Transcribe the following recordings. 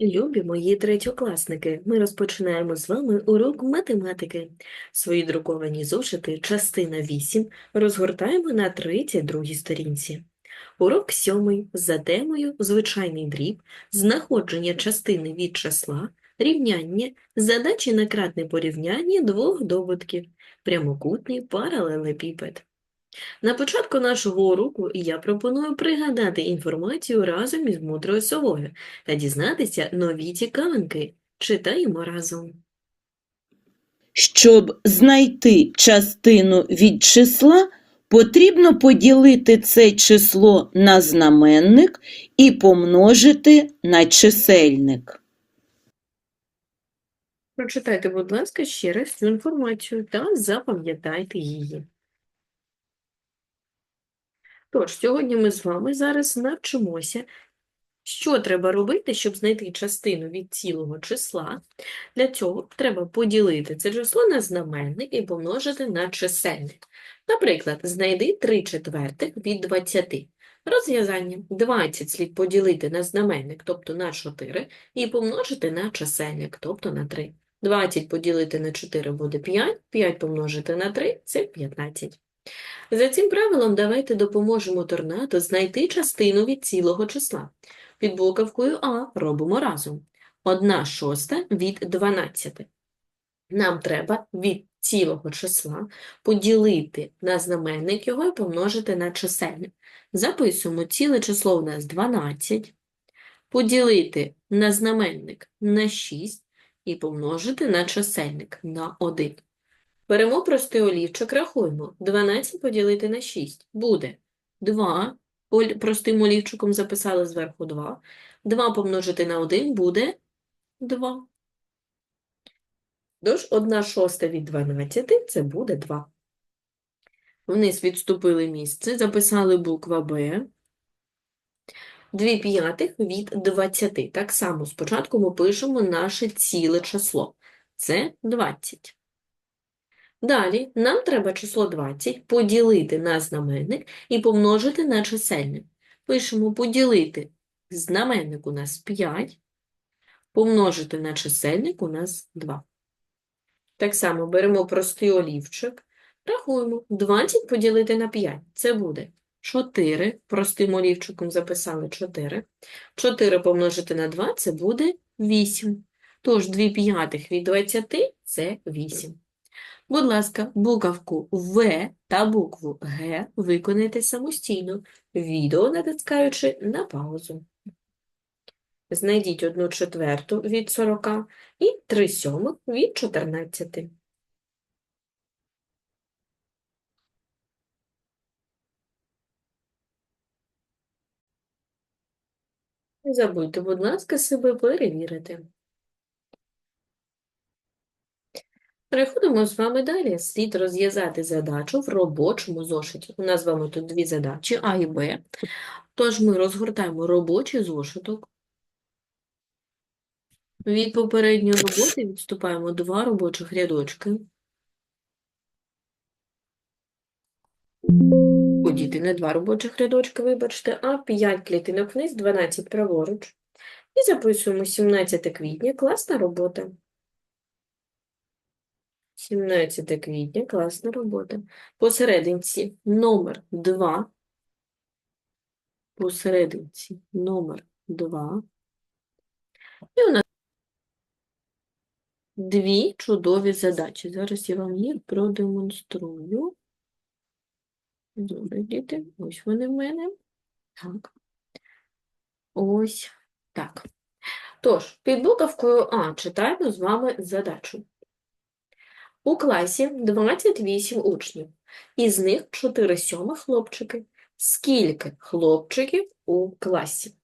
Любі мої третьокласники, ми розпочинаємо з вами урок математики. Свої друковані зошити, частина 8, розгортаємо на 32 сторінці. Урок 7 за темою «Звичайний дріб», знаходження частини від числа, рівняння, задачі на кратне порівняння двох добутків, прямокутний паралелепіпед. На початку нашого уроку я пропоную пригадати інформацію разом із мудрою совою та дізнатися нові цікавинки. Читаємо разом. Щоб знайти частину від числа, потрібно поділити це число на знаменник і помножити на чисельник. Прочитайте, будь ласка, ще раз цю інформацію та запам'ятайте її. Тож, сьогодні ми з вами зараз навчимося, що треба робити, щоб знайти частину від цілого числа. Для цього треба поділити це число на знаменник і помножити на чисельник. Наприклад, знайди 3 четвертих від 20. Розв'язання. 20 слід поділити на знаменник, тобто на 4, і помножити на чисельник, тобто на 3. 20 поділити на 4 буде 5, 5 помножити на 3 – це 15. За цим правилом давайте допоможемо торнадо знайти частину від цілого числа. Під буковкою А робимо разом. 1 шоста від 12. Нам треба від цілого числа поділити на знаменник його і помножити на чисельник. Записуємо ціле число у нас 12, поділити на знаменник на 6 і помножити на чисельник на 1. Беремо простий олівчик, рахуємо. 12 поділити на 6 буде 2. Простим олівчиком записали зверху 2. 2 помножити на 1 буде 2. Тож 1 шоста від 12 це буде 2. Вниз відступили місце, записали буква Б. 2 п'ятих від 20. Так само спочатку ми пишемо наше ціле число. Це 20. Далі нам треба число 20 поділити на знаменник і помножити на чисельник. Пишемо поділити знаменник у нас 5, помножити на чисельник у нас 2. Так само беремо простий олівчик, рахуємо 20 поділити на 5. Це буде 4, простим олівчиком записали 4. 4 помножити на 2 це буде 8. Тож 2 п'ятих від 20 це 8. Будь ласка, буковку В та букву Г виконайте самостійно, відео натискаючи на паузу. Знайдіть 1 четверту від 40 і 3 сьомих від 14. Не забудьте, будь ласка, себе перевірити. Переходимо з вами далі. Слід розв'язати задачу в робочому зошиті. У нас з вами тут дві задачі А і Б. Тож ми розгортаємо робочий зошиток. Від попередньої роботи відступаємо два робочих рядочки. Подіти не два робочих рядочки, вибачте, а 5 клітинок вниз, 12 праворуч. І записуємо 17 квітня. Класна робота. 17 квітня, класна робота. Посерединці номер 2. Посерединці номер 2. І у нас дві чудові задачі. Зараз я вам їх продемонструю. Добре, діти, ось вони в мене. Так. Ось так. Тож, під буковкою А читаємо з вами задачу. У класі 28 учнів, із них 4 сьомих хлопчики. Скільки хлопчиків у класі?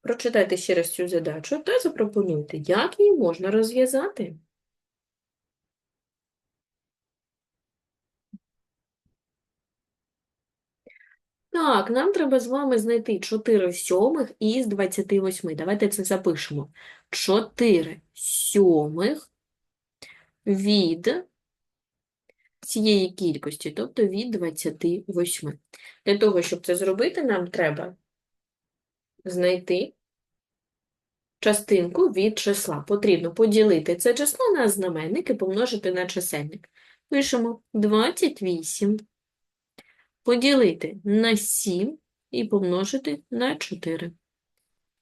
Прочитайте ще раз цю задачу та запропонуйте, як її можна розв'язати. Так, нам треба з вами знайти 4 сьомих із 28. Давайте це запишемо. 4 сьомих від цієї кількості, тобто від 28. Для того, щоб це зробити, нам треба знайти частинку від числа. Потрібно поділити це число на знаменник і помножити на чисельник. Пишемо 28 поділити на 7 і помножити на 4.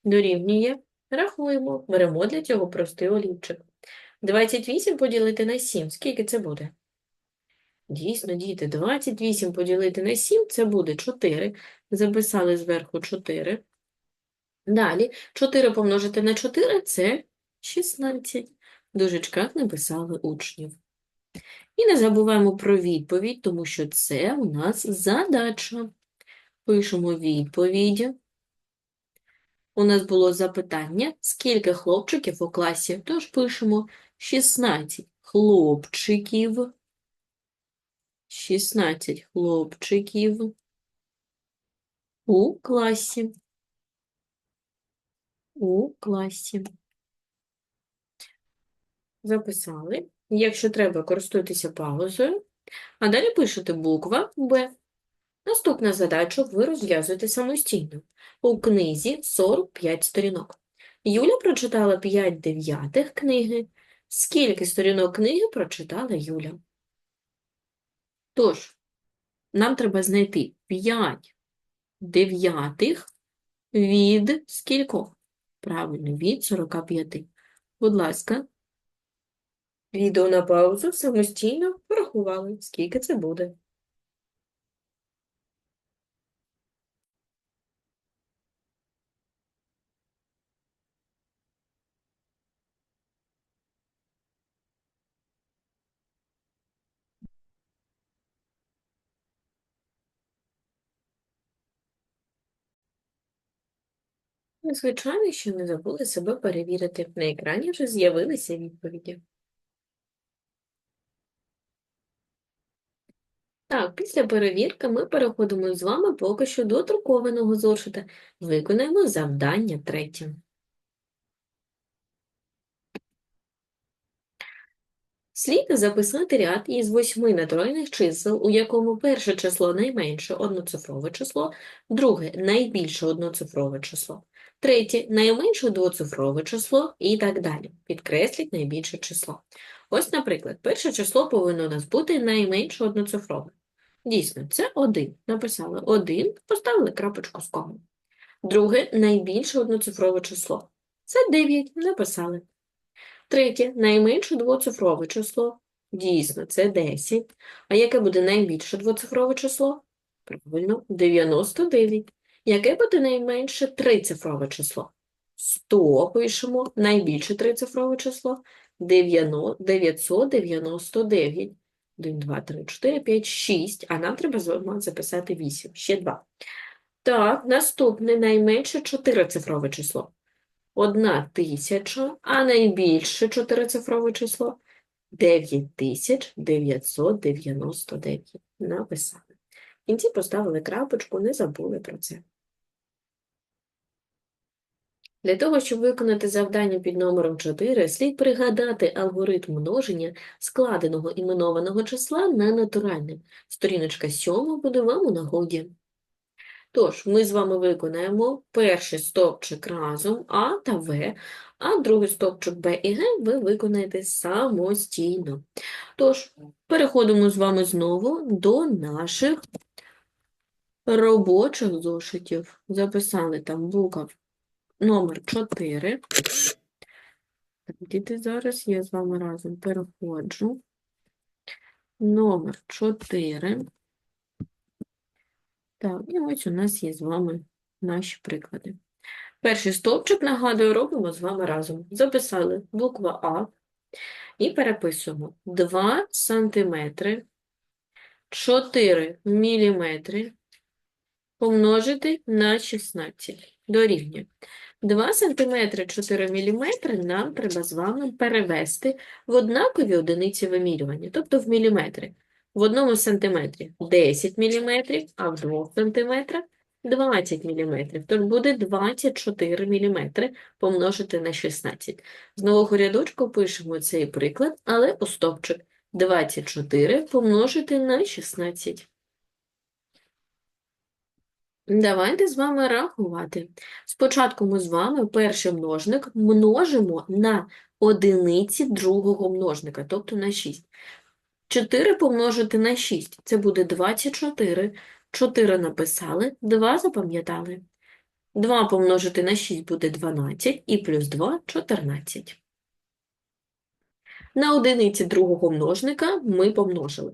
Дорівнює. Рахуємо. Беремо для цього простий олівчик. 28 поділити на 7. Скільки це буде? Дійсно, діти, 28 поділити на 7 – це буде 4. Записали зверху 4. Далі 4 помножити на 4 – це 16. В дужечках написали учнів. І не забуваємо про відповідь, тому що це у нас задача. Пишемо відповідь. У нас було запитання, скільки хлопчиків у класі, тож пишемо 16 хлопчиків. 16 хлопчиків у класі. У класі. Записали. Якщо треба, користуйтеся паузою. А далі пишете буква Б. Наступна задача ви розв'язуєте самостійно. У книзі 45 сторінок. Юля прочитала 5 дев'ятих книги. Скільки сторінок книги прочитала Юля? Тож, нам треба знайти 5 дев'ятих від скількох? Правильно, від 45. Будь ласка, відео на паузу, самостійно порахували, скільки це буде. Звичайно, що не забули себе перевірити. На екрані вже з'явилися відповіді. Так, після перевірки ми переходимо з вами поки що до друкованого зошита. Виконаємо завдання третє. Слід записати ряд із восьми натуральних чисел, у якому перше число найменше одноцифрове число, друге найбільше одноцифрове число, третє найменше двоцифрове число і так далі. Підкресліть найбільше число. Ось, наприклад, перше число повинно у нас бути найменше одноцифрове. Дійсно, це 1. Написали 1, поставили крапочку з комою. Друге найбільше одноцифрове число. Це 9, написали. Третє, найменше двоцифрове число. Дійсно, це 10. А яке буде найбільше двоцифрове число? Правильно, 99. Яке буде найменше трицифрове число? 100 пишемо. Найбільше трицифрове число? 999. 1, 2, 3, 4, 5, 6. А нам треба записати 8. Ще 2. Так, наступне найменше чотирицифрове число. Одна тисяча, а найбільше чотирицифрове число 9999. Написали. В кінці поставили крапочку, не забули про це. Для того, щоб виконати завдання під номером 4, слід пригадати алгоритм множення складеного іменованого числа на натуральне. Сторіночка 7 буде вам у нагоді. Тож, ми з вами виконаємо перший стовпчик разом А та В, а другий стовпчик Б і Г ви виконаєте самостійно. Тож, переходимо з вами знову до наших робочих зошитів. Записали там букв номер 4. Так, діти, зараз я з вами разом переходжу. Номер 4. Так, і ось у нас є з вами наші приклади. Перший стовпчик, нагадую, робимо з вами разом. Записали буква А і переписуємо 2 сантиметри 4 міліметри помножити на 16 дорівнює. 2 сантиметри 4 міліметри нам треба з вами перевести в однакові одиниці вимірювання, тобто в міліметри. В одному сантиметрі 10 міліметрів, а в двох сантиметрах 20 міліметрів. Тож буде 24 міліметри помножити на 16. З нового рядочку пишемо цей приклад, але у стовпчик 24 помножити на 16. Давайте з вами рахувати. Спочатку ми з вами перший множник множимо на одиниці другого множника, тобто на 6. 4 помножити на 6 – це буде 24. 4 написали, 2 запам'ятали. 2 помножити на 6 буде 12 і плюс 2 – 14. На одиниці другого множника ми помножили.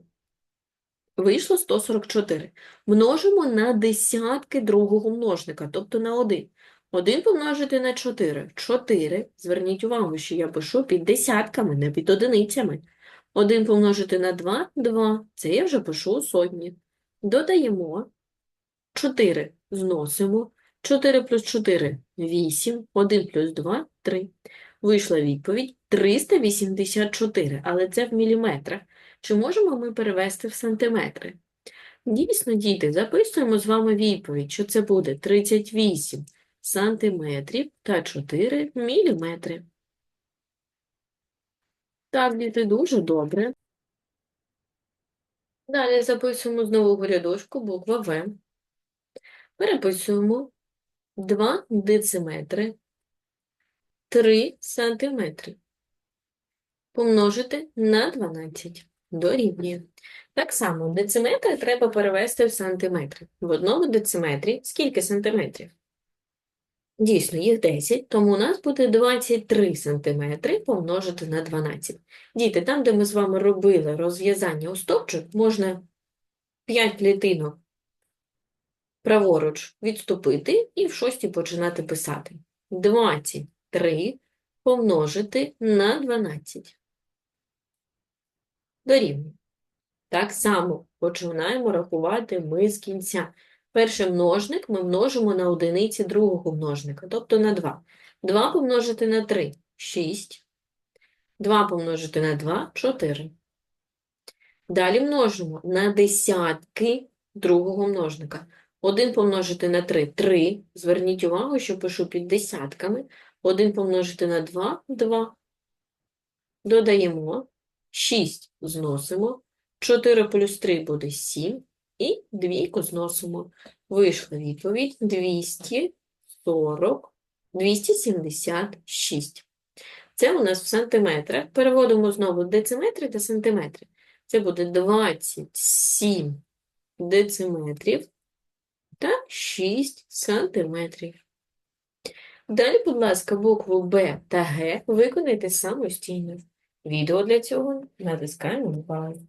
Вийшло 144. Множимо на десятки другого множника, тобто на 1. 1 помножити на 4. 4. Зверніть увагу, що я пишу під десятками, не під одиницями. 1 помножити на 2 – 2. Це я вже пишу у сотні. Додаємо. 4 зносимо. 4 плюс 4 – 8. 1 плюс 2 – 3. Вийшла відповідь 384, але це в міліметрах. Чи можемо ми перевести в сантиметри? Дійсно, діти, записуємо з вами відповідь, що це буде 38 сантиметрів та 4 міліметри. Так, діти, дуже добре. Далі записуємо з нового рядочку буква В. Переписуємо 2 дециметри, 3 сантиметри. Помножити на 12 дорівнює. Так само дециметри треба перевести в сантиметри. В одному дециметрі скільки сантиметрів? Дійсно, їх 10, тому у нас буде 23 сантиметри помножити на 12. Діти, там, де ми з вами робили розв'язання у стовпчик, можна 5 клітинок праворуч відступити і в шостій починати писати. 23 помножити на 12. Дорівнює. Так само починаємо рахувати ми з кінця. Перший множник ми множимо на одиниці другого множника, тобто на 2. 2 помножити на 3 – 6. 2 помножити на 2 – 4. Далі множимо на десятки другого множника. 1 помножити на 3 – 3. Зверніть увагу, що пишу під десятками. 1 помножити на 2 – 2. Додаємо. 6 зносимо. 4 плюс 3 буде 7. І двійку зносимо. Вийшла відповідь 240, 276. Це у нас в сантиметрах. Переводимо знову дециметри та сантиметри. Це буде 27 дециметрів та 6 сантиметрів. Далі, будь ласка, букву Б та Г виконайте самостійно. Відео для цього натискаємо на паузу.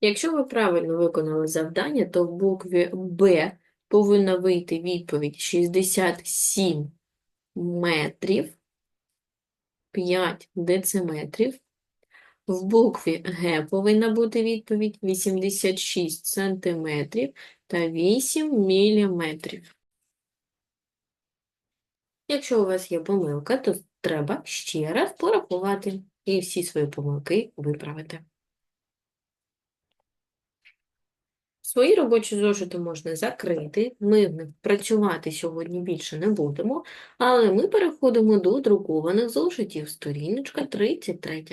Якщо ви правильно виконали завдання, то в букві Б повинна вийти відповідь 67 метрів 5 дециметрів. В букві Г повинна бути відповідь 86 сантиметрів та 8 міліметрів. Якщо у вас є помилка, то треба ще раз порахувати і всі свої помилки виправити. Свої робочі зошити можна закрити, ми працювати сьогодні більше не будемо, але ми переходимо до друкованих зошитів, сторіночка 33.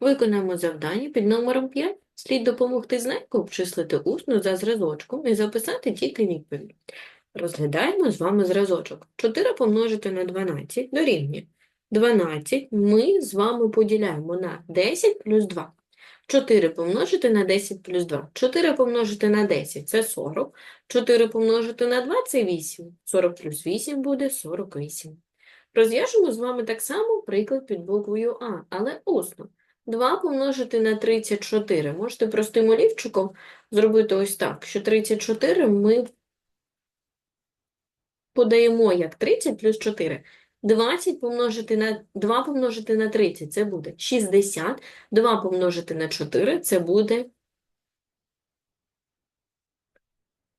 Виконаємо завдання під номером 5. Слід допомогти знайку обчислити усно за зразочком і записати тільки відповідь. Розглядаємо з вами зразочок. 4 помножити на 12 дорівнює. 12 ми з вами поділяємо на 10 плюс 2. 4 помножити на 10 плюс 2. 4 помножити на 10 – це 40. 4 помножити на 2 – це 8. 40 плюс 8 буде 48. Розв'яжемо з вами так само приклад під буквою А, але усно. 2 помножити на 34. Можете простим олівчиком зробити ось так, що 34 ми подаємо як 30 плюс 4. 20 помножити на 2 помножити на 30 – це буде 60. 2 помножити на 4 – це буде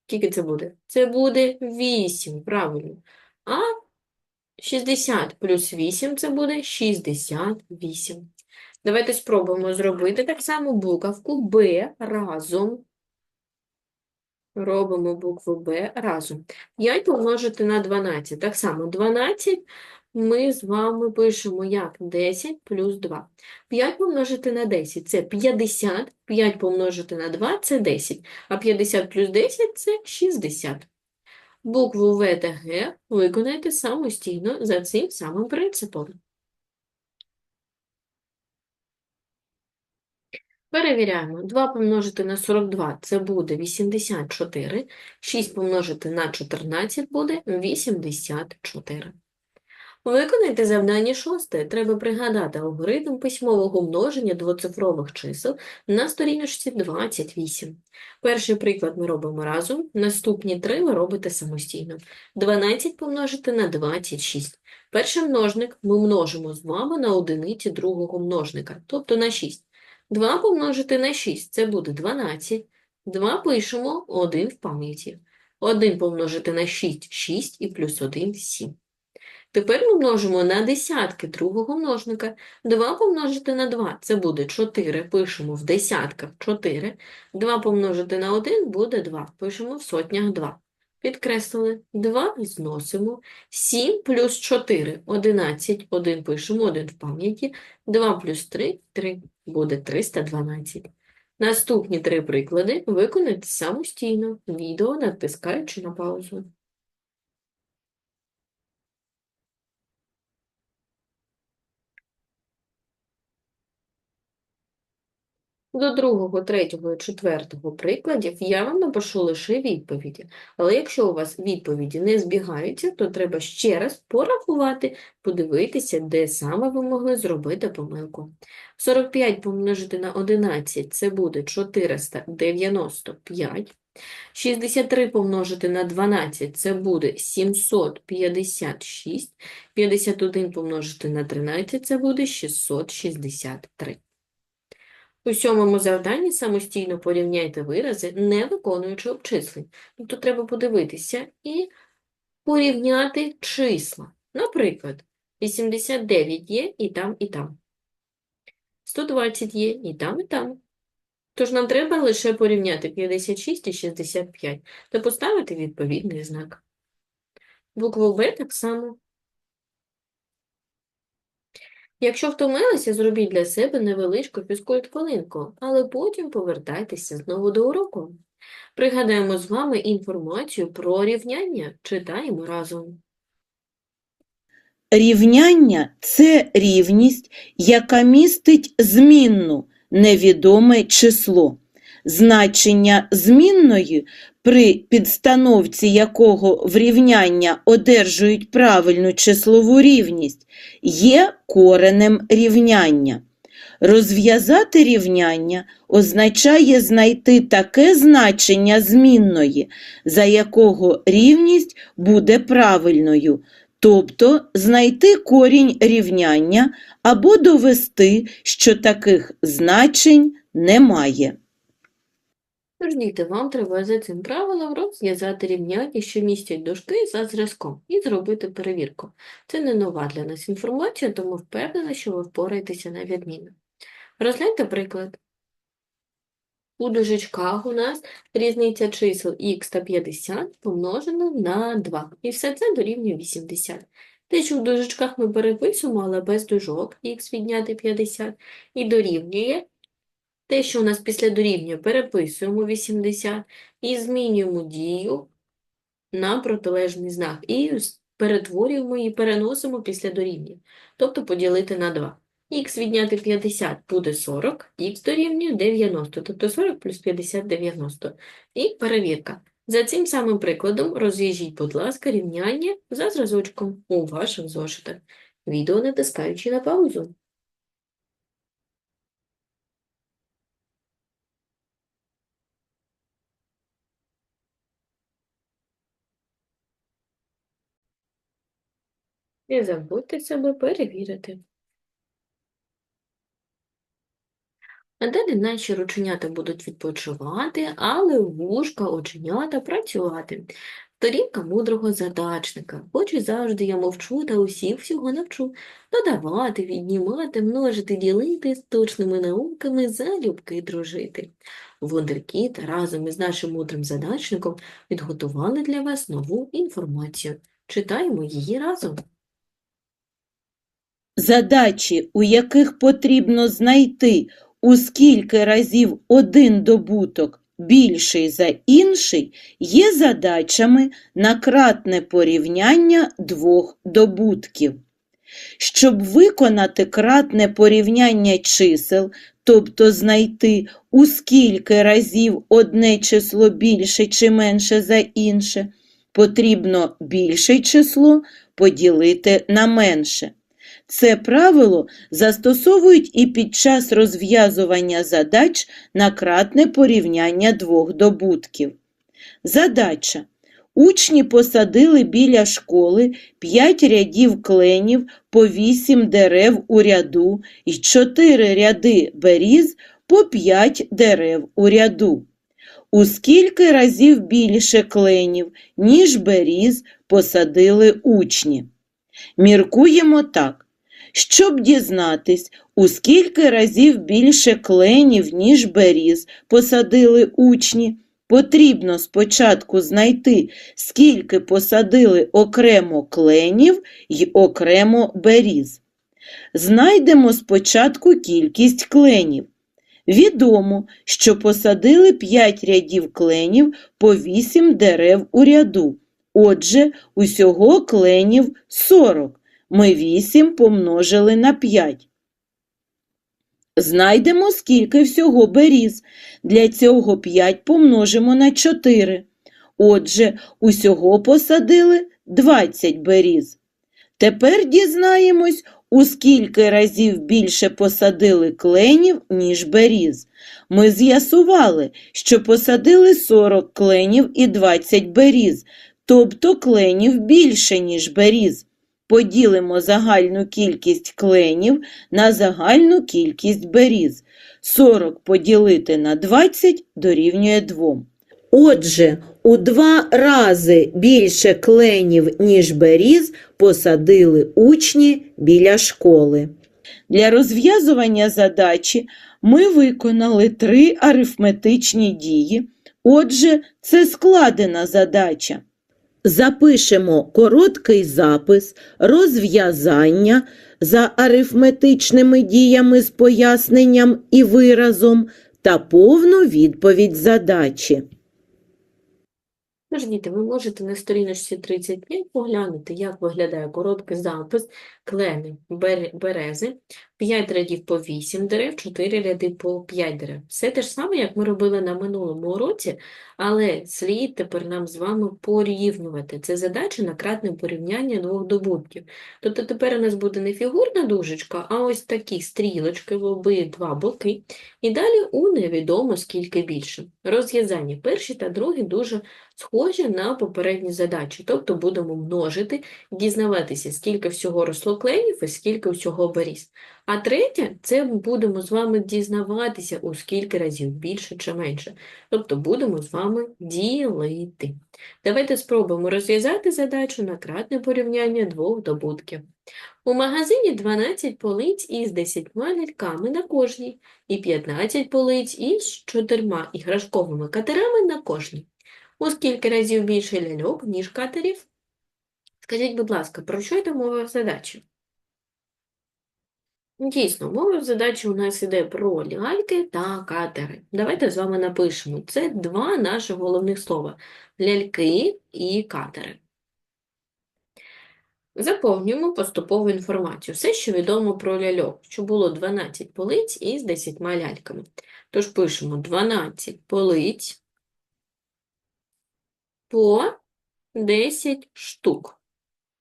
Скільки це буде? Це буде 8, правильно. А 60 плюс 8 – це буде 68. Давайте спробуємо зробити так само буковку Б разом. Робимо букву Б разом. 5 помножити на 12. Так само 12 ми з вами пишемо як 10 плюс 2. 5 помножити на 10 – це 50, 5 помножити на 2 – це 10, а 50 плюс 10 – це 60. Букву В та Г виконайте самостійно за цим самим принципом. Перевіряємо. 2 помножити на 42 – це буде 84. 6 помножити на 14 буде 84. Виконайте завдання шосте. Треба пригадати алгоритм письмового множення двоцифрових чисел на сторіночці 28. Перший приклад ми робимо разом, наступні три ви робите самостійно. 12 помножити на 26. Перший множник ми множимо з вами на одиниці другого множника, тобто на 6. 2 помножити на 6 – це буде 12. 2 пишемо, 1 в пам'яті. 1 помножити на 6 – 6 і плюс 1 – 7. Тепер ми множимо на десятки другого множника. 2 помножити на 2 – це буде 4, пишемо в десятках 4. 2 помножити на 1 буде 2, пишемо в сотнях 2. Підкреслили. 2 зносимо. 7 плюс 4 – 11. 1 пишемо, 1 в пам'яті. 2 плюс 3 – 3. Буде 312. Наступні три приклади виконайте самостійно, відео натискаючи на паузу. До другого, третього і четвертого прикладів я вам напишу лише відповіді. Але якщо у вас відповіді не збігаються, то треба ще раз порахувати, подивитися, де саме ви могли зробити помилку. 45 помножити на 11 – це буде 495. 63 помножити на 12 – це буде 756. 51 помножити на 13 – це буде 663. У сьомому завданні самостійно порівняйте вирази, не виконуючи обчислень. Тобто треба подивитися і порівняти числа. Наприклад, 89 є і там, і там. 120 є і там, і там. Тож нам треба лише порівняти 56 і 65 та поставити відповідний знак. Букву В так само. Якщо втомилися, зробіть для себе невеличку фізкульт-хвилинку, але потім повертайтеся знову до уроку. Пригадаємо з вами інформацію про рівняння. Читаємо разом. Рівняння – це рівність, яка містить змінну, невідоме число. Значення змінної, при підстановці якого в рівняння одержують правильну числову рівність, є коренем рівняння. Розв'язати рівняння означає знайти таке значення змінної, за якого рівність буде правильною, тобто знайти корінь рівняння або довести, що таких значень немає. Тож, вам треба за цим правилом розв'язати рівняння, що містять дужки за зразком, і зробити перевірку. Це не нова для нас інформація, тому впевнена, що ви впораєтеся на відмінно. Розгляньте приклад. У дужечках у нас різниця чисел х та 50 помножено на 2. І все це дорівнює 80. Те, що в дужечках ми переписуємо, але без дужок, х відняти 50, і дорівнює те, що у нас після дорівнює, переписуємо 80 і змінюємо дію на протилежний знак. І перетворюємо і переносимо після дорівнює. Тобто поділити на 2. Х відняти 50 буде 40, х дорівнює 90, тобто 40 плюс 50 – 90. І перевірка. За цим самим прикладом розв'яжіть, будь ласка, рівняння за зразочком у ваших зошитах. Відео натискаючи на паузу. Не забудьте себе перевірити. А далі наші рученята будуть відпочивати, але вушка, оченята працювати. Сторінка мудрого задачника. Хоч і завжди я мовчу, та усіх всього навчу. Додавати, віднімати, множити, ділити, з точними науками залюбки дружити. Вундеркіт разом із нашим мудрим задачником підготували для вас нову інформацію. Читаємо її разом. Задачі, у яких потрібно знайти, у скільки разів один добуток більший за інший, є задачами на кратне порівняння двох добутків. Щоб виконати кратне порівняння чисел, тобто знайти, у скільки разів одне число більше чи менше за інше, потрібно більше число поділити на менше. Це правило застосовують і під час розв'язування задач на кратне порівняння двох добутків. Задача. Учні посадили біля школи 5 рядів кленів по 8 дерев у ряду і 4 ряди беріз по 5 дерев у ряду. У скільки разів більше кленів, ніж беріз, посадили учні? Міркуємо так. Щоб дізнатись, у скільки разів більше кленів, ніж беріз, посадили учні, потрібно спочатку знайти, скільки посадили окремо кленів й окремо беріз. Знайдемо спочатку кількість кленів. Відомо, що посадили 5 рядів кленів по 8 дерев у ряду. Отже, усього кленів 40. Ми 8 помножили на 5. Знайдемо, скільки всього беріз. Для цього 5 помножимо на 4. Отже, усього посадили 20 беріз. Тепер дізнаємось, у скільки разів більше посадили кленів, ніж беріз. Ми з'ясували, що посадили 40 кленів і 20 беріз, тобто кленів більше, ніж беріз. Поділимо загальну кількість кленів на загальну кількість беріз. 40 поділити на 20 дорівнює 2. Отже, у два рази більше кленів, ніж беріз, посадили учні біля школи. Для розв'язування задачі ми виконали три арифметичні дії. Отже, це складена задача. Запишемо короткий запис, розв'язання за арифметичними діями з поясненням і виразом та повну відповідь задачі. Тож, ви можете на сторіночці 35 поглянути, як виглядає короткий запис клени берези, 5 рядів по 8 дерев, 4 ряди по 5 дерев. Все те ж саме, як ми робили на минулому уроці, але слід тепер нам з вами порівнювати. Це задача на кратне порівняння двох добутків. Тобто тепер у нас буде не фігурна дужечка, а ось такі стрілочки в обидва боки. І далі у невідомо скільки більше. Розв'язання перші та другі дуже схожі на попередні задачі, тобто будемо множити, дізнаватися, скільки всього росло кленів і скільки всього беріз. А третє, це будемо з вами дізнаватися, у скільки разів більше чи менше. Тобто будемо з вами ділити. Давайте спробуємо розв'язати задачу на кратне порівняння двох добутків. У магазині 12 полиць із 10 ляльками на кожній і 15 полиць із 4 іграшковими катерами на кожній. У скільки разів більше ляльок, ніж катерів? Скажіть, будь ласка, про що йде мова в задачі? Дійсно, мова задачі у нас іде про ляльки та катери. Давайте з вами напишемо. Це два наших головних слова – ляльки і катери. Заповнюємо поступову інформацію. Все, що відомо про ляльок, що було 12 полиць із 10 ляльками. Тож пишемо 12 полиць по 10 штук,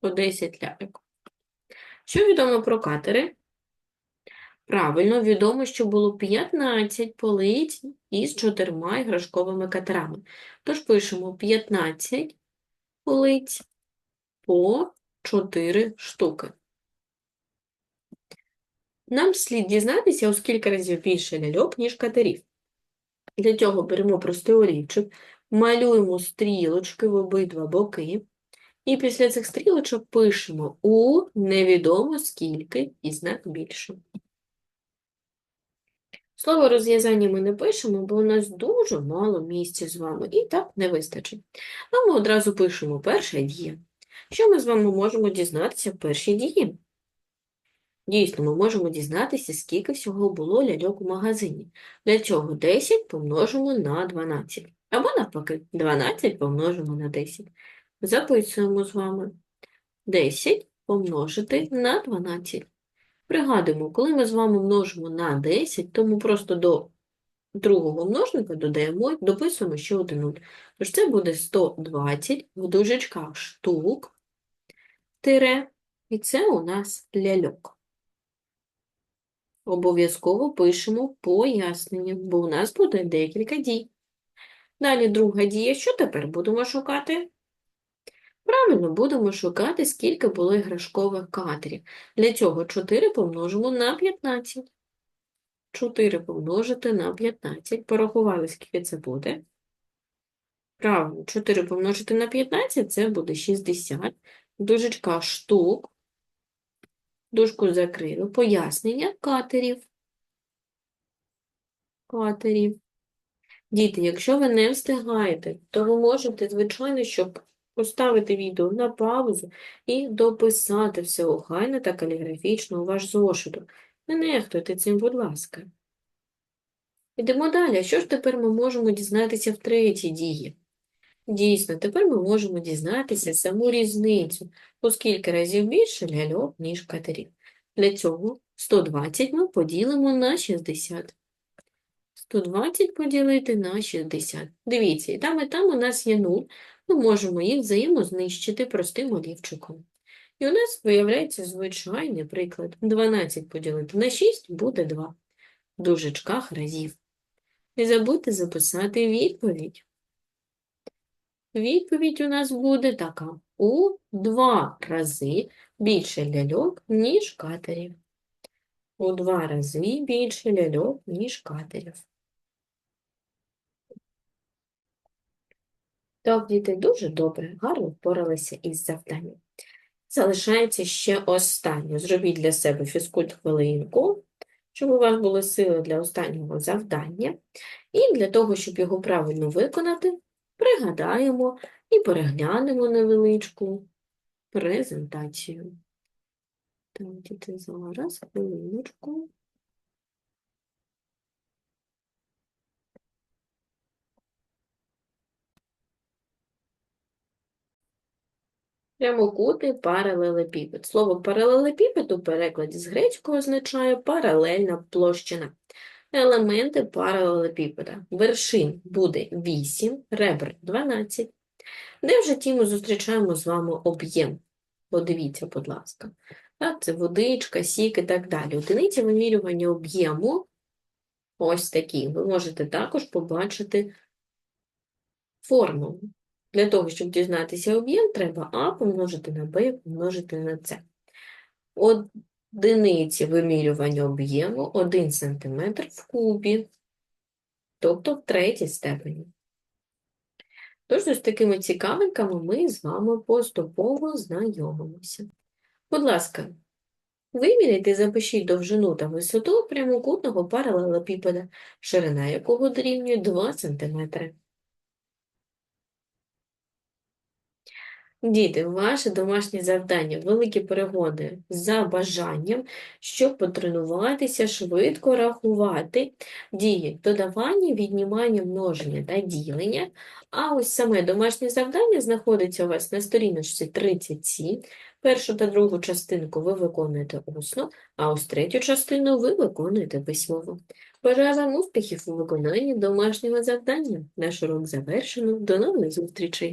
по 10 ляльок. Що відомо про катери? Правильно, відомо, що було 15 полиць із 4 іграшковими катерами. Тож пишемо 15 полиць по 4 штуки. Нам слід дізнатися, у скільки разів більше ляльок, ніж катерів. Для цього беремо простий олівчик, малюємо стрілочки в обидва боки, і після цих стрілочок пишемо у невідомо скільки і знак більше. Слово розв'язання ми не пишемо, бо у нас дуже мало місця з вами, і так не вистачить. А ми одразу пишемо перша дія. Що ми з вами можемо дізнатися в першій дії? Дійсно, ми можемо дізнатися, скільки всього було ляльок у магазині. Для цього 10 помножимо на 12. Або навпаки, 12 помножимо на 10. Записуємо з вами. 10 помножити на 12. Пригадуємо, коли ми з вами множимо на 10, то ми просто до другого множника додаємо, дописуємо ще один 0. Тож це буде 120 в дужечках штук, тире, і це у нас ляльок. Обов'язково пишемо пояснення, бо у нас буде декілька дій. Далі друга дія. Що тепер будемо шукати? Правильно, будемо шукати, скільки було іграшкових кадрів. Для цього 4 помножимо на 15. 4 помножити на 15. Порахували, скільки це буде. Правильно, 4 помножити на 15 – це буде 60. Дужечка штук. Дужку закрили. Пояснення катерів. Катерів. Діти, якщо ви не встигаєте, то ви можете, звичайно, щоб поставити відео на паузу і дописати все охайно та каліграфічно у ваш зошиток. Не нехтуйте цим, будь ласка. Йдемо далі. Що ж тепер ми можемо дізнатися в третій дії? Дійсно, тепер ми можемо дізнатися саму різницю, у скільки разів більше ляльок, ніж катерів. Для цього 120 ми поділимо на 60. 120 поділити на 60. Дивіться, і там, і там у нас є 0. Ми можемо їх взаємознищити простим олівчиком. І у нас виявляється звичайний приклад. 12 поділити на 6 буде 2. В дужечках разів. Не забудьте записати відповідь. Відповідь у нас буде така. У два рази більше ляльок, ніж катерів. У два рази більше ляльок, ніж катерів. Так, діти, дуже добре, гарно впоралися із завданням. Залишається ще останнє. Зробіть для себе фізкульт-хвилинку, щоб у вас були сили для останнього завдання. І для того, щоб його правильно виконати, пригадаємо і переглянемо невеличку презентацію. Так, діти, зараз, хвилиночку. Прямокутний паралелепіпед. Слово паралелепіпед у перекладі з грецького означає паралельна площина. Елементи паралелепіпеда. Вершин буде 8, ребр 12. Де в житті ми зустрічаємо з вами об'єм? Подивіться, будь ласка. Це водичка, сік і так далі. Одиниці вимірювання об'єму ось такі. Ви можете також побачити формулу. Для того, щоб дізнатися об'єм, треба А помножити на Б помножити на С. Одиниці вимірювання об'єму 1 см в кубі, тобто в третій степені. Тож, з такими цікавинками ми з вами поступово знайомимося. Будь ласка, виміряйте і запишіть довжину та висоту прямокутного паралелепіпеда, ширина якого дорівнює 2 см. Діти, ваше домашнє завдання – великі перегони за бажанням, щоб потренуватися швидко рахувати дії додавання, віднімання, множення та ділення. А ось саме домашнє завдання знаходиться у вас на сторіночці 37. Першу та другу частинку ви виконуєте усно, а ось третю частину ви виконуєте письмово. Бажаю вам успіхів у виконанні домашнього завдання. Наш урок завершено. До нових зустрічей!